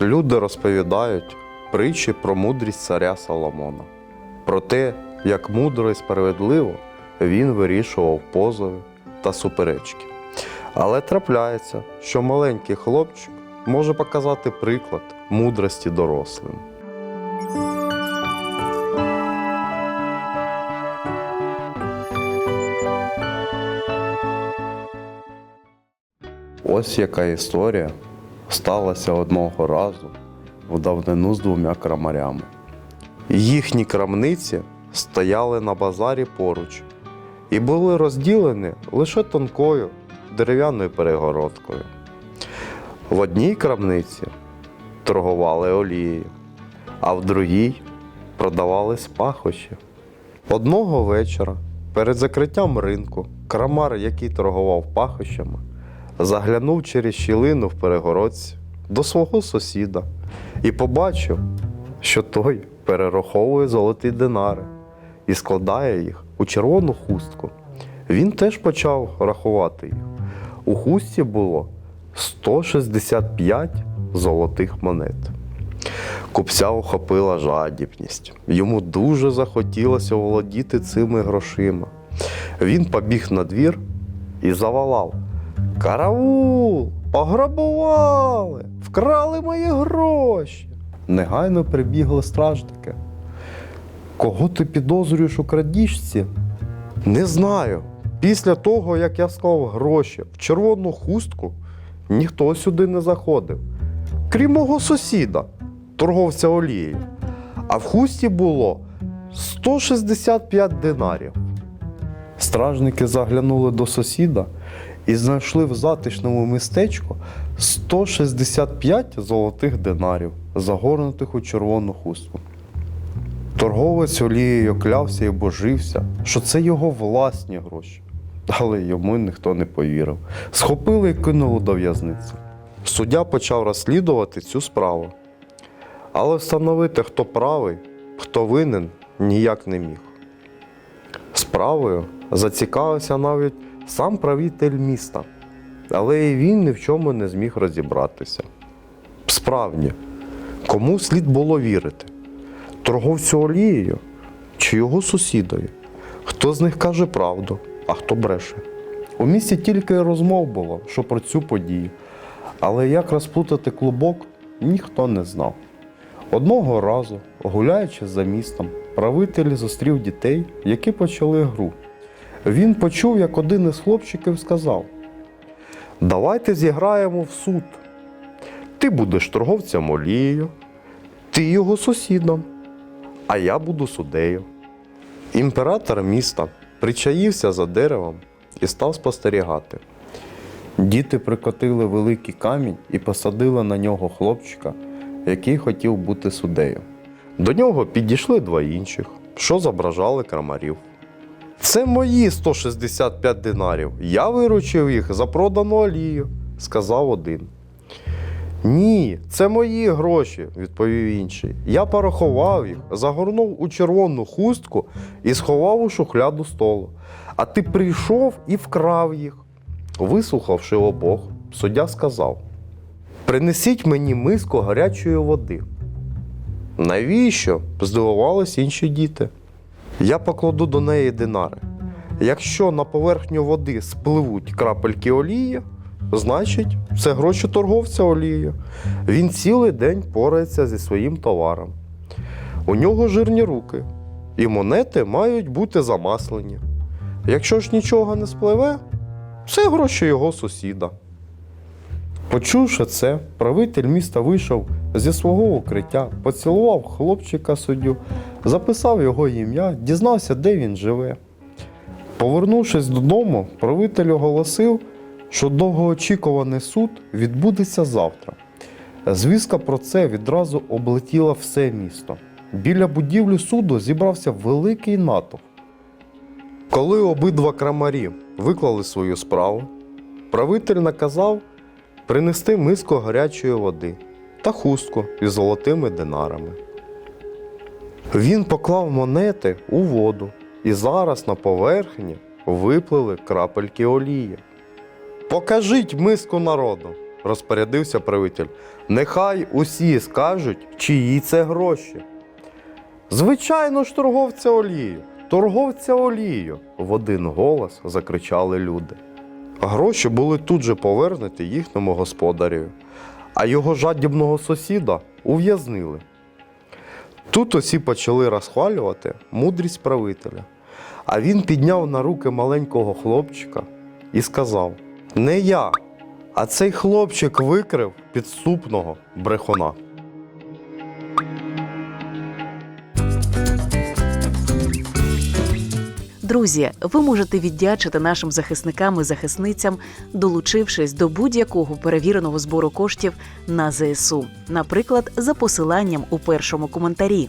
Люди розповідають притчі про мудрість царя Соломона, про те, як мудро і справедливо він вирішував позови та суперечки. Але трапляється, що маленький хлопчик може показати приклад мудрості дорослим. Ось яка історія сталася одного разу в давнину з двома крамарями. Їхні крамниці стояли на базарі поруч і були розділені лише тонкою дерев'яною перегородкою. В одній крамниці торгували олією, а в другій продавались пахощі. Одного вечора перед закриттям ринку крамар, який торгував пахощами, заглянув через щілину в перегородці до свого сусіда і побачив, що той перераховує золоті динари і складає їх у червону хустку. Він теж почав рахувати їх. У хустці було 165 золотих монет. Купця охопила жадібність. Йому дуже захотілося володіти цими грошима. Він побіг на двір і завалав. Караул! Пограбували! Вкрали мої гроші. Негайно прибігли стражники. Кого ти підозрюєш у крадіжці? Не знаю. Після того, як я склав гроші в червону хустку, ніхто сюди не заходив. Крім мого сусіда, торговця олією. А в хусті було 165 динарів. Стражники заглянули до сусіда і знайшли в затишному містечку 165 золотих динарів, загорнутих у червону хустку. Торговець олією клявся і божився, що це його власні гроші. Але йому ніхто не повірив. Схопили і кинули до в'язниці. Суддя почав розслідувати цю справу. Але встановити, хто правий, хто винен, ніяк не міг. Справою зацікавився навіть сам правитель міста, але і він ні в чому не зміг розібратися. Справді, кому слід було вірити? Торговцю олією чи його сусідові? Хто з них каже правду, а хто бреше? У місті тільки розмов було, що про цю подію, але як розплутати клубок, ніхто не знав. Одного разу, гуляючи за містом, правитель зустрів дітей, які почали гру. Він почув, як один із хлопчиків сказав: Давайте зіграємо в суд. Ти будеш торговцем олією, ти його сусідом, а я буду суддею. Імператор міста причаївся за деревом і став спостерігати. Діти прикотили великий камінь і посадили на нього хлопчика, який хотів бути суддею. До нього підійшли два інших, що зображали крамарів. Це мої 165 динарів. Я виручив їх за продану олію, сказав один. Ні, це мої гроші, відповів інший. Я порахував їх, загорнув у червону хустку і сховав у шухляду столу. А ти прийшов і вкрав їх. Вислухавши обох, суддя сказав: Принесіть мені миску гарячої води. Навіщо? здивувались інші діти. Я покладу до неї динари. Якщо на поверхню води спливуть крапельки олії, значить, це гроші торговця олією. Він цілий день порається зі своїм товаром. У нього жирні руки, і монети мають бути замаслені. Якщо ж нічого не спливе, це гроші його сусіда. Почувши це, правитель міста вийшов зі свого укриття, поцілував хлопчика суддю, записав його ім'я, дізнався, де він живе. Повернувшись додому, правитель оголосив, що довгоочікуваний суд відбудеться завтра. Звістка про це відразу облетіла все місто. Біля будівлі суду зібрався великий натовп. Коли обидва крамарі виклали свою справу, правитель наказав принести миску гарячої води та хустку із золотими динарами. Він поклав монети у воду, і зараз на поверхні виплили крапельки олії. Покажіть миску народу, розпорядився правитель. Нехай усі скажуть, чиї це гроші. Звичайно ж, торговця олією, торговця олією, в один голос закричали люди. Гроші були тут же повернуті їхньому господарю, а його жадібного сусіда ув'язнили. Тут усі почали розхвалювати мудрість правителя. А він підняв на руки маленького хлопчика і сказав: Не я, а цей хлопчик викрив підступного брехуна. Друзі, ви можете віддячити нашим захисникам і захисницям, долучившись до будь-якого перевіреного збору коштів на ЗСУ, наприклад, за посиланням у першому коментарі.